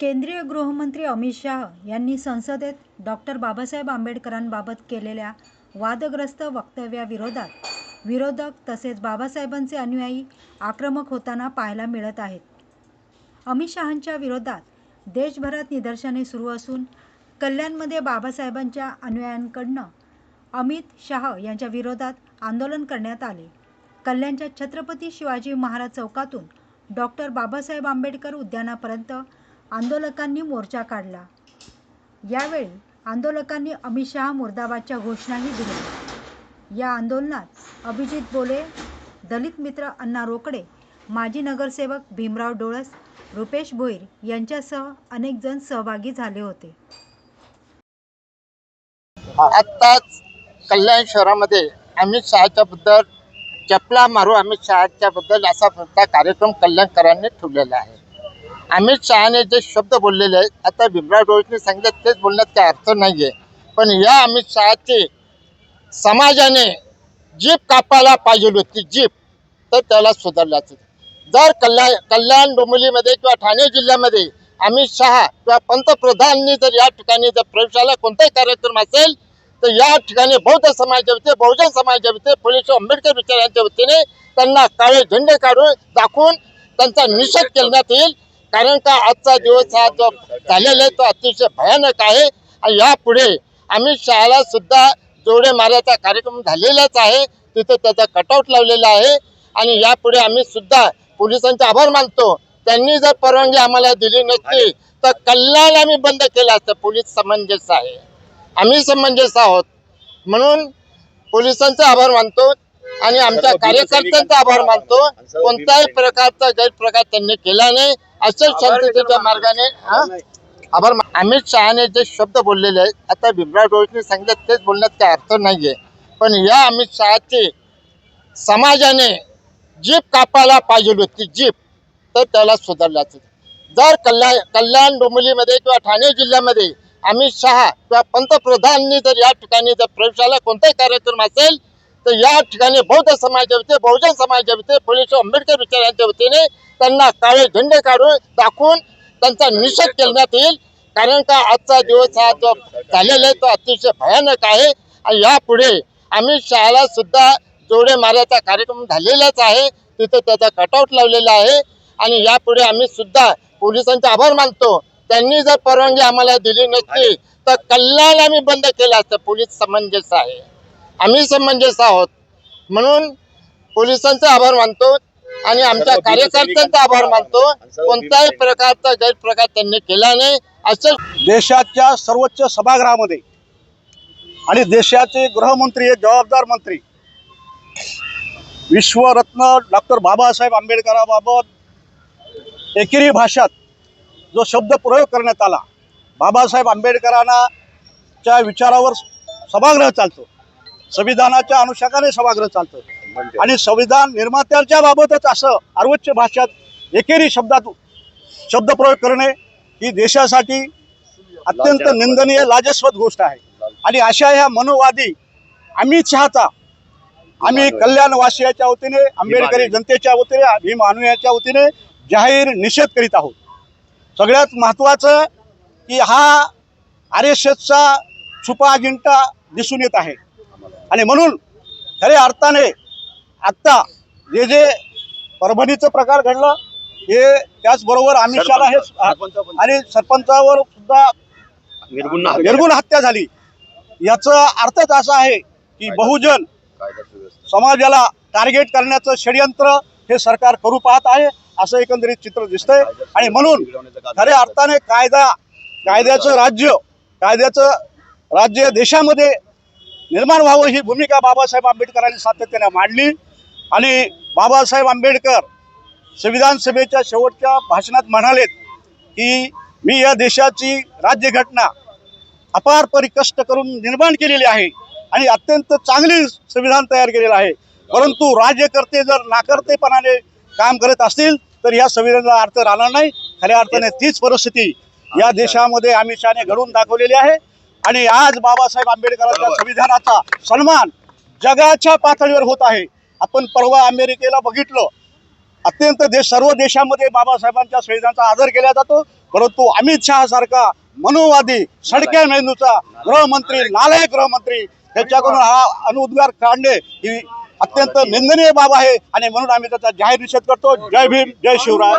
केंद्रीय गृहमंत्री अमित शाह यांनी संसदेत डॉक्टर बाबासाहेब आंबेडकरांबाबत केलेल्या वादग्रस्त वक्तव्याविरोधात विरोधक तसेच बाबासाहेबांचे अनुयायी आक्रमक होताना पाहायला मिळत आहेत. अमित शहांच्या विरोधात देशभरात निदर्शने सुरू असून कल्याणमध्ये बाबासाहेबांच्या अनुयायांकडनं अमित शाह यांच्या विरोधात आंदोलन करण्यात आले. कल्याणच्या छत्रपती शिवाजी महाराज चौकातून डॉक्टर बाबासाहेब आंबेडकर उद्यानापर्यंत आंदोलकांनी मोर्चा काढला. यावेळी आंदोलकांनी अमित शहा मुर्दाबादच्या घोषणाही दिल्या. या आंदोलनात अभिजित बोले दलित मित्र अण्णा रोकडे माजी नगरसेवक भीमराव डोळस रुपेश भोईर यांच्यासह अनेक जण सहभागी झाले होते. आत्ताच कल्याण शहरामध्ये अमित शहाच्या बद्दल चपला मारू अमित शहाच्या बद्दल असा कार्यक्रम कल्याणकरांनी ठेवलेला आहे. अमित शहाने जे शब्द बोललेले आहेत आता भीमराव डोळसने सांगितलं तेच बोलण्यात काही अर्थ नाही आहे पण या अमित शहाचे समाजाने जीप कापायला पाहिजे होती जीप तर त्याला सुधारल्याचं जर कल्याण कल्याण डोंबिवलीमध्ये किंवा ठाणे जिल्ह्यामध्ये अमित शहा किंवा पंतप्रधानांनी जर या ठिकाणी जर प्रवेशाला कोणताही कार्यक्रम असेल तर या ठिकाणी बौद्ध समाजाच्या वतीने बहुजन समाजाच्या वतीने पोलीस आंबेडकर विचारांच्या वतीने त्यांना काळे झेंडे काढून दाखवून त्यांचा निषेध करण्यात येईल. कारण का आजचा दिवस हा जो झालेला आहे तो अतिशय भयानक आहे. आणि यापुढे आम्ही शाळा सुद्धा जोडे मारायचा कार्यक्रम झालेलाच आहे. तिथे त्याचा कटआउट लावलेला आहे. आणि यापुढे आम्ही सुद्धा पोलिसांचे आभार मानतो. त्यांनी जर परवानगी आम्हाला दिली नसती तर कल्याण आम्ही बंद केलं असतं. पोलीस समंजस आहे. आम्ही समंजस आहोत. म्हणून पोलिसांचे आभार मानतो. आणि आमच्या कार्यकर्त्यांचा आभार मानतो. कोणत्याही प्रकारचा गैरप्रकार त्यांनी केला नाही. असंच शांततेच्या मार्गाने? आभार अमित शहाने जे शब्द बोललेले आहेत आता भीमराव डोळसने सांगितलं तेच बोलण्यात काही अर्थ नाही आहे पण या अमित शहाची समाजाने जीप कापायला पाहिजे होती जीप तर त्याला सुधारल्याचं. जर कल्याण कल्याण डोंबिवलीमध्ये किंवा ठाणे जिल्ह्यामध्ये अमित शहा किंवा पंतप्रधानांनी जर या ठिकाणी जर प्रवेशाला कोणताही कार्यक्रम असेल तर या ठिकाणी बौद्ध समाजाच्या वतीने बहुजन समाजाच्या वतीने पोलीस आंबेडकर विचारांच्या वतीने त्यांना काळे झेंडे काढून दाखवून त्यांचा निषेध करण्यात येईल. कारण का आजचा दिवस हा जो झालेला आहे तो अतिशय भयानक आहे. आणि यापुढे आम्ही शहाला सुद्धा जोडे मारायचा कार्यक्रम झालेलाच आहे. तिथे त्याचा कटआउट लावलेला आहे. आणि यापुढे आम्ही सुद्धा पोलिसांचे आभार मानतो. त्यांनी जर परवानगी आम्हाला दिली नसती तर कल्याण आम्ही बंद केलं असतं. पोलीस समंजस आहे. आम्ही समंजस आहोत. म्हणून पोलिसांचे आभार मानतो आणि आमच्या कार्यकर्त्यांचा आभार मानतो. कोणत्याही प्रकारचा गैरप्रकार त्यांनी केला नाही. असं देशाच्या सर्वोच्च सभागृहामध्ये आणि देशाचे गृहमंत्री हे जबाबदार मंत्री विश्वरत्न डॉक्टर बाबासाहेब आंबेडकराबाबत एकेरी भाषात जो शब्द प्रयोग करण्यात आला बाबासाहेब आंबेडकरांना च्या विचारावर सभागृह चालतो. संविधानाच्या अनुषंगाने सभागृह चालतं. आणि संविधान निर्मात्यांच्या बाबतच असं सर्वोच्च भाषात एकेरी शब्दात शब्दप्रयोग करणे ही देशासाठी अत्यंत निंदनीय लाजस्वत गोष्ट आहे. आणि अशा ह्या मनोवादी अमित शहाचा आम्ही कल्याणवासियाच्या वतीने आंबेडकरी जनतेच्या वतीने भीम अनुयाच्या वतीने जाहीर निषेध करीत आहोत. सगळ्यात महत्त्वाचं की हा आर एस एसचा छुपा अजिंठा दिसून येत आहे. आणि म्हणून खऱ्या अर्थाने आत्ता जे जे परभणीचं प्रकार घडलं हे त्याचबरोबर अमित शहाला हे आणि सरपंचावर सुद्धा निर्गुण हत्या झाली. याचा अर्थच असा आहे की बहुजन समाजाला टार्गेट करण्याचं षडयंत्र हे सरकार करू पाहत आहे असं एकंदरीत चित्र दिसतंय. आणि म्हणून खऱ्या अर्थाने कायदा कायद्याचं राज्य कायद्याचं राज्य देशामध्ये निर्माण व्हावं ही भूमिका बाबासाहेब आंबेडकरांनी सातत्याने मांडली. आणि बाबासाहेब आंबेडकर संविधान सभेच्या शेवटच्या भाषणात म्हणालेत की मी या देशाची राज्यघटना अपार परिकष्ट करून निर्माण केलेली आहे आणि अत्यंत चांगली संविधान तयार केलेलं आहे. परंतु राज्यकर्ते जर नाकर्तेपणाने काम करत असतील तर या संविधानाला अर्थ राहणार नाही. खऱ्या अर्थाने तीच परिस्थिती या देशामध्ये अमित शहाने घडवून दाखवलेली आहे. आणि आज बाबासाहेब आंबेडकरांच्या संविधानाचा सन्मान जगाच्या पातळीवर होत आहे. आपण परवा अमेरिकेला बघितलं. अत्यंत देश सर्व देशामध्ये बाबासाहेबांच्या संविधानाचा आदर केला जातो. परंतु अमित शहा सारखा मनोवादी सडक्या मेंदूचा गृहमंत्री नालायक गृहमंत्री त्याच्याकडून हा अनुद्गार काढणे ही अत्यंत निंदनीय बाब आहे. आणि म्हणून आम्ही त्याचा जाहीर निषेध करतो. जय भीम जय शिवराय.